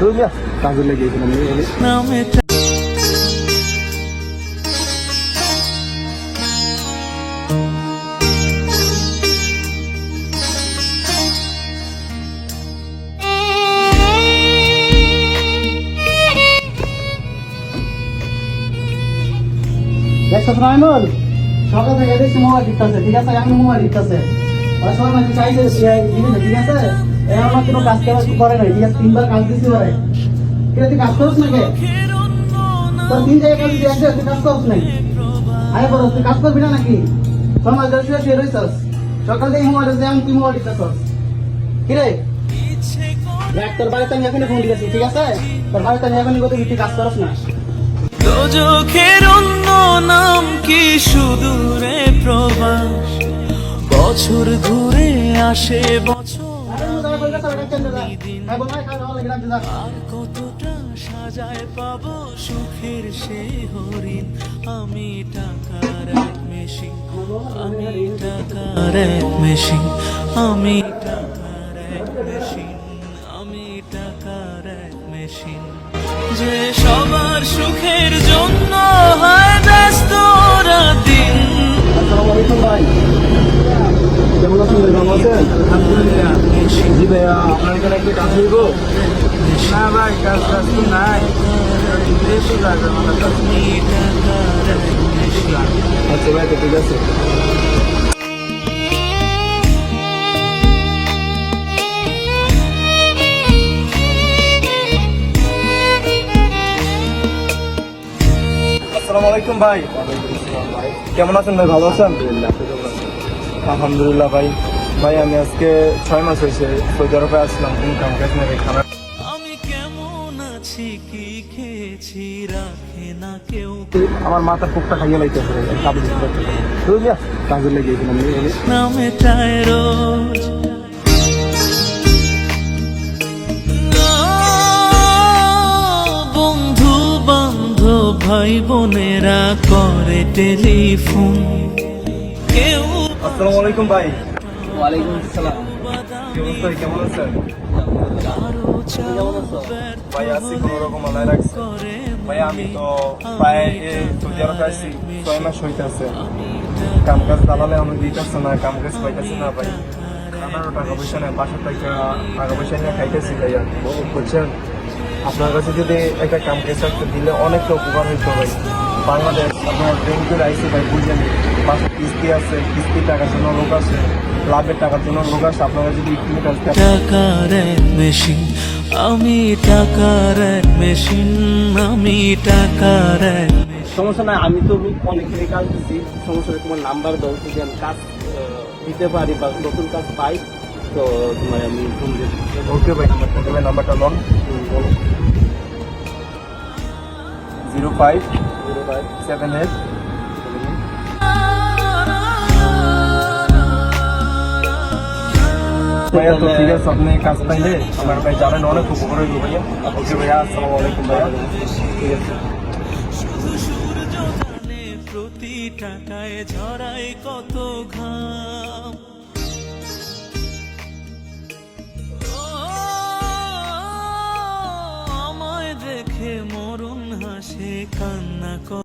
বুঝলি কাজে লেগেছিলাম নামে দেখছ তো মাইনুল সকাল থেকে দেখছি মোবাইল টিপতেছে ঠিক আছে আমি মোবাইল টিপতেছে ওই সময় মানে চাইছে জিনিস ঠিক আছে এ আমার কোনো কাজ কাজ করে নাই ঠিক আছে তিনবার কাজ দিছি ওরে। ঠিক আছে কাজ করছ নাকি? তোর তিন জায়গায় কাজ দিয়ে তুই কাজ করছ নাই। আরে বড়, তুই কাজ করবি না নাকি? সমাজ ধরে শুয়ে শুয়ে রইছস সকাল থেকে মোবাইল আছে আমি তুই মোবাইল টিপতেছস। কি রে? দেখ, তোর বাড়িতে আমি এখনই ফোন দিয়েছি ঠিক আছে? তোর বাড়িতে আমি এখনই কত তুই কাজ করছ না। দোজখের অন্য নাম কি সুদূরে প্রবাস? বছর ঘুরে আসে বছর আর কতটা সাজায় পাবো সুখের সে হরিণ আমি টাকার এক মেশিন আমি টাকার এক মেশিন আমি টাকার এক মেশিন আমি টাকার এক মেশিন যে সবার সুখের জন্য হয় ব্যস্ত দিন আসসালামাইকুম ভাই কেমন আছেন ভালো আছেন জি ভাইয়া আপনার এখানে একটু কাজ হইব? না ভাই কাজ কাজ তো নাই। মেশিন আচ্ছা ভাই ঠিক আছে। আসসালামু আলাইকুম ভাই। কেমন আছেন ভাই ভালো আছেন? আলহামদুলিল্লাহ ভাই। ভাই আমি আজকে ছয় মাস হয়েছে সৌদি আরবে আসলাম ইনকাম নেবে খানা আমি কেমন আছি কি খেয়েছি রাখে না কেউ। আমার মাথা ফুকটা খাইয়ে লাইতেছে কাজে বুঝলি? কাজে লেগেছিলাম নামে চায় রোজ। বন্ধু বান্ধব ভাই বোনেরা করে টেলিফোন। কেউ আসসালামু আলাইকুম ভাই। ওয়ালাইকুম আসসালাম। কেমন আছেন? ভাই আছি কোনো রকম আল্লাহ রাখছে। ভাই আমি তো প্রায় সৌদি আরবে আছি ছয় মাস হইতেছে কাম কাজ দালালে আমি দিতেছে না কাম কাজ পাইতেছি না ভাই। খানারও টাকা পয়সা নেই বাসার থেকে টাকা পয়সা নিয়ে খাইতেছি ভাইয়া বুঝছেন? আপনার কাছে যদি একটা কাম কাজ রাখতে দিলে অনেকটা উপকার হইতো ভাই। বাংলাদেশ আপনার ব্যাংকের আইসি ভাই বুঝেন বাসার কিস্তি আছে কিস্তি টাকা জন্য লোক আছে। লাভের টাকার জন্য লোক আছে আপনারা যদি একটু টাকার মেশিন আমি টাকার মেশিন আমি টাকার সমস্যা নাই আমি তো অনেকেরই কাজ দিচ্ছি সমস্যা নেই তোমার নাম্বার দাও যদি আমি কাজ দিতে পারি বা নতুন কাজ পাই তো তোমার আমি ফোন ওকে ভাই ভাই নাম্বারটা loan. Zero five zero five seven eight ভাইয়া, তো ঠিক আছে, আপনি কাজ পাইলে আমার ভাই জানেন অনেক উপকার ভাইয়া। ভাইয়া আলাইকুম ভাইয়া। ঠিক আছে। টাকায় কত ঘাম আমায় দেখে মরুন হাসে, কান্না